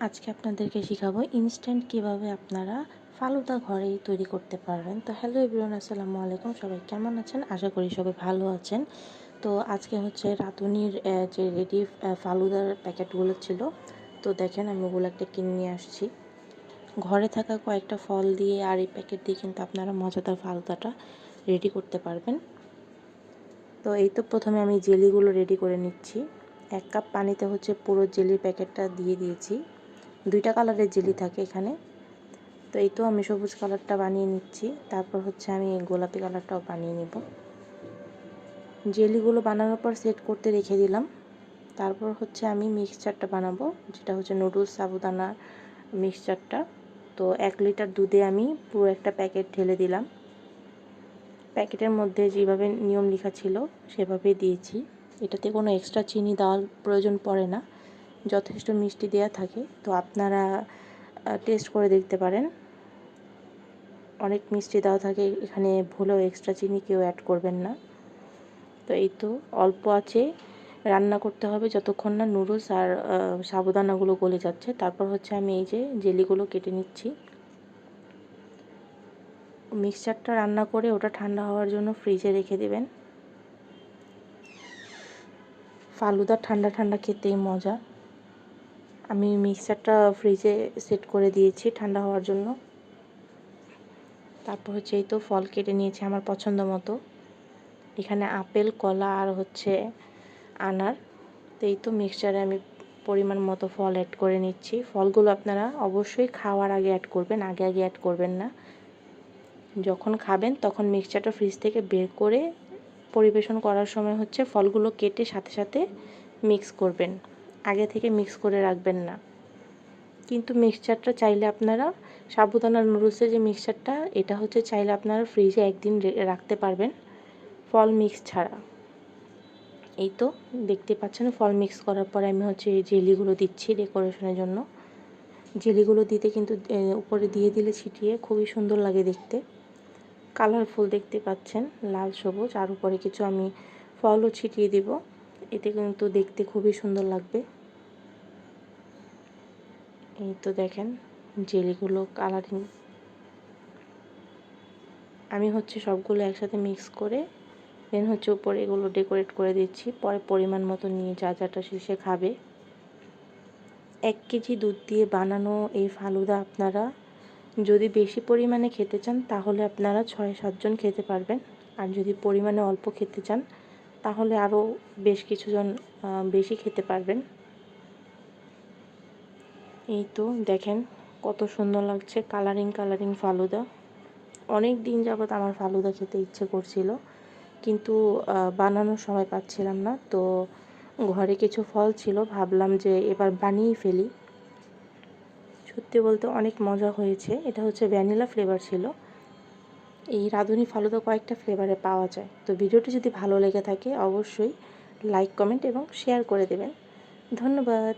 আজকে আপনাদেরকে শেখাবো ইনস্ট্যান্ট কীভাবে আপনারা ফালুদা ঘরেই তৈরি করতে পারবেন। তো হ্যালো এভরিওয়ান আসসালামু আলাইকুম। সবাই কেমন আছেন? আশা করি সবাই ভালো আছেন। তো আজকে হচ্ছে রাঁধুনির আহ, যে রেডি ফালুদার প্যাকেটগুলো ছিল তো দেখেন আমি ওগুলো একটা কিনে নিয়ে আসছি। ঘরে থাকা কয়েকটা ফল দিয়ে আর এই প্যাকেট দিয়ে কিন্তু আপনারা মজাদার ফালুদাটা রেডি করতে পারবেন। তো এই তো প্রথমে আমি জেলিগুলো রেডি করে নিচ্ছি। এক কাপ পানিতে হচ্ছে পুরো জেলির প্যাকেটটা দিয়ে দিয়েছি। দুইটা কালারের জেলি থাকে এখানে। তো এই তো আমি সবুজ কালারটা বানিয়ে নিচ্ছি। তারপর হচ্ছে আমি গোলাপি কালারটাও বানিয়ে নেব। জেলিগুলো বানানোর পর সেট করতে রেখে দিলাম। তারপর হচ্ছে আমি মিক্সচারটা বানাবো, যেটা হচ্ছে নুডলস সাবুদানা মিক্সচারটা। তো এক লিটার দুধে আমি পুরো একটা প্যাকেট ঢেলে দিলাম। প্যাকেটের মধ্যে যেভাবে নিয়ম লেখা ছিল সেভাবে দিয়েছি। এটাতে কোনো এক্সট্রা চিনি দেওয়ার প্রয়োজন পড়ে না। যথেষ্ট মিষ্টি দেওয়া থাকে। তো আপনারা টেস্ট করে দেখতে পারেন। অনেক মিষ্টি দেওয়া থাকে। এখানে ভুলেও এক্সট্রা চিনি কেউ অ্যাড করবেন না। তো এই তো, অল্প আছে। রান্না করতে হবে যতক্ষণ না নুডলস আর সাবুদানাগুলো গলে যাচ্ছে। তারপর হচ্ছে আমি এই যে জেলিগুলো কেটে নিচ্ছি। মিক্সচারটা রান্না করে ওটা ঠান্ডা হওয়ার জন্য ফ্রিজে রেখে দেবেন। ফালুদা ঠান্ডা ঠান্ডা খেতেই মজা। আমি মিক্সারটা ফ্রিজে সেট করে দিয়েছি ঠান্ডা হওয়ার জন্য। তারপর হচ্ছে এই তো ফল কেটে নিয়েছি আমার পছন্দ মতো। এখানে আপেল, কলা আর হচ্ছে আনার। তো এই তো মিক্সচারে আমি পরিমাণ মতো ফল অ্যাড করে নিচ্ছি। ফলগুলো আপনারা অবশ্যই খাওয়ার আগে অ্যাড করবেন, আগে আগে অ্যাড করবেন না। যখন খাবেন তখন মিক্সচারটা ফ্রিজ থেকে বের করে পরিবেশন করার সময় হচ্ছে ফলগুলো কেটে সাথে সাথে মিক্স করবেন। আগে থেকে মিক্স করে রাখবেন না। কিন্তু মিক্সচারটা চাইলে আপনারা সাবুদানা নুডলসের যে মিক্সচারটা এটা হচ্ছে চাইলে আপনারা ফ্রিজে একদিন রাখতে পারবেন ফল মিক্স ছাড়া। এই তো দেখতে পাচ্ছেন ফল মিক্স করার পরে আমি হচ্ছে জেলিগুলো দিচ্ছি ডেকোরেশনের জন্য। জেলিগুলো দিতে কিন্তু উপরে দিয়ে দিলে ছিটিয়ে খুবই সুন্দর লাগে দেখতে। কালারফুল দেখতে পাচ্ছেন, লাল, সবুজ, আর উপরে কিছু আমি ফলও ছিটিয়ে দিব। এতে কিন্তু দেখতে খুবই সুন্দর লাগবে। এই তো দেখেন, জেলিগুলো কালারিং আমি হচ্ছে সবগুলো একসাথে মিক্স করে দেন হচ্ছে উপরে এগুলো ডেকোরেট করে দিচ্ছি। পরে পরিমাণ মতো নিয়ে যা যাটা শেষে খাবে। এক কেজি দুধ দিয়ে বানানো এই ফালুদা আপনারা যদি বেশি পরিমাণে খেতে চান, তাহলে আপনারা ছয় সাতজন খেতে পারবেন। আর যদি পরিমাণে অল্প খেতে চান, তাহলে আরও বেশ কিছুজন বেশি খেতে পারবেন। এই তো দেখেন কত সুন্দর লাগছে কালারিং কালারিং ফালুদা। অনেক দিন যাবৎ আমার ফালুদা খেতে ইচ্ছে করছিল, কিন্তু বানানোর সময় পাচ্ছিলাম না। তো ঘরে কিছু ফল ছিল, ভাবলাম যে এবার বানিয়ে ফেলি। সত্যি বলতে অনেক মজা হয়েছে। এটা হচ্ছে ভ্যানিলা ফ্লেভার ছিল। এই রাঁধুনি ফালুদা কয়েকটা ফ্লেভারে পাওয়া যায়। তো ভিডিওটি যদি ভালো লেগে থাকে, অবশ্যই লাইক কমেন্ট এবং শেয়ার করে দেবেন। ধন্যবাদ।